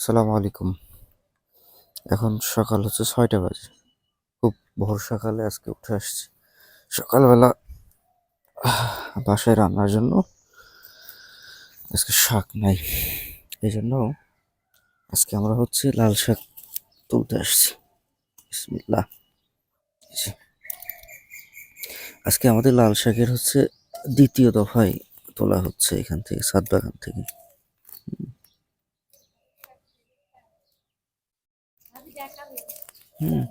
আসসালামু আলাইকুম। এখন সকাল হচ্ছে ছয়টা বাজে। খুব ভোর সকালে আজকে উঠে আসছি। সকালবেলা বাসায় রান্নার জন্য আজকে শাক নাই। এই জন্য আজকে আমরা হচ্ছে লাল শাক তুলতে আসছি। যে। আজকে আমাদের লাল শাকের হচ্ছে দ্বিতীয় দফায় তোলা হচ্ছে এখান থেকে সাত বাগান থেকে। হুম।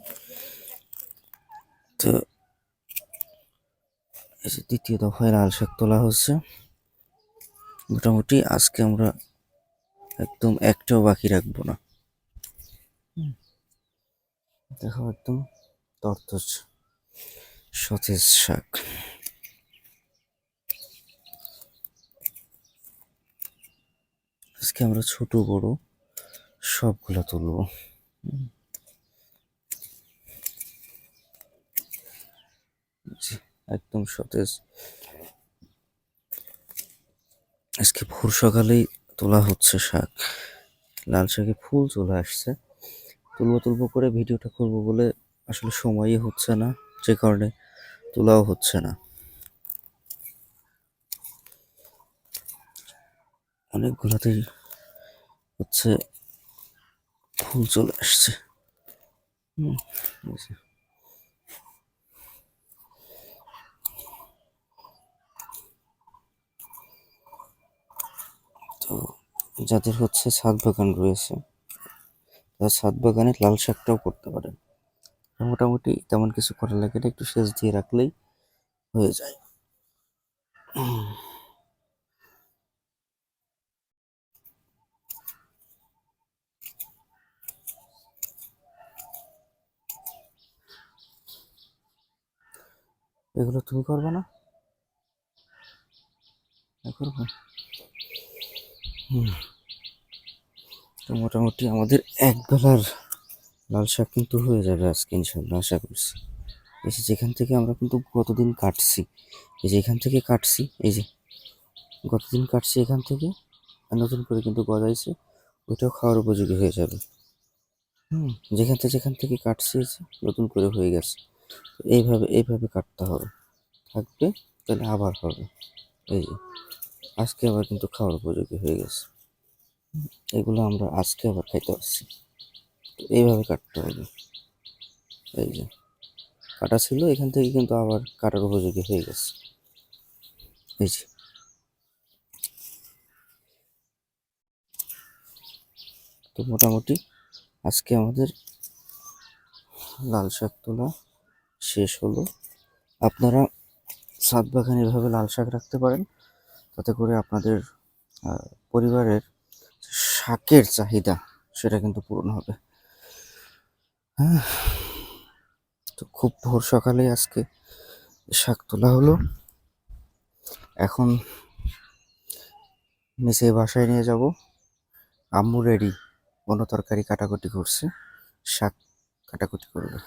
তো এই যে দ্বিতীয় দফায় লাল শাক তোলা হচ্ছে। মোটামুটি আজকে আমরা একদম একটাও বাকি রাখব না। দেখো একদম তরতজ সতেজ শাক। আজকে আমরা ছোট বড় সবগুলো তুলবো হুম। জি, একদম সতেজ। আজকে ভোর সকালেই তোলা হচ্ছে শাক। লাল শাকে ফুল চলে আসছে। তুলবো তুলবো করে ভিডিওটা করব বলে আসলে সময়ই হচ্ছে না যে কারণে তোলাও হচ্ছে না। অনেকগুলোতেই হচ্ছে ফুল চলে আসছে। হুম, তো যাদের হচ্ছে ছাদ বাগান রয়েছে, তারা ছাদ বাগানে লাল শাকটাও করতে পারেন। মোটামুটি তেমন কিছু করা লাগে না, একটু সেচ দিয়ে রাখলেই হয়ে যায়। এগুলো তুমি করবে না করবে। তো মোটামুটি আমাদের এক বেলার লাল শাক কিন্তু হয়ে যাবে আজকে ইনশাল্লাহ আশা করছি। এই যে যেখান থেকে আমরা কিন্তু গতদিন কাটছি, এই যে এখান থেকে কাটছি, এই যে গতদিন কাটছি এখান থেকে, আর নতুন করে কিন্তু গজাইছে, ওইটাও খাওয়ার উপযোগী হয়ে যাবে। হুম, যেখান থেকে যেখান থেকে কাটছি নতুন করে হয়ে গেছে। এইভাবে এইভাবে কাটতে হবে। থাকবে, তাহলে আবার হবে। এই যে আজকে আবার কিন্তু খাওয়ার উপযোগী হয়ে গেছে। এগুলো আমরা আজকে আবার খাইতে পারছি। তো এইভাবে কাটতে হবে। এই যে, কাটা ছিল, এখান থেকে কিন্তু আবার কাটার উপযোগী হয়ে গেছে। এই যে। তো মোটামুটি আজকে আমাদের লাল শাক তোলা শেষ হলো। আপনারা ছাদ বাগানে এভাবে লাল শাক রাখতে পারেন। তাতে করে আপনাদের পরিবারের শাকের চাহিদা সেটা কিন্তু পূরণ হবে। হ্যাঁ তো খুব ভোর সকালে আজকে শাক তোলা হলো। এখন নিচে বাসায় নিয়ে যাব। আম্মু রেডি কোনো তরকারি কাটাকুটি করছে, শাক কাটাকুটি করবে।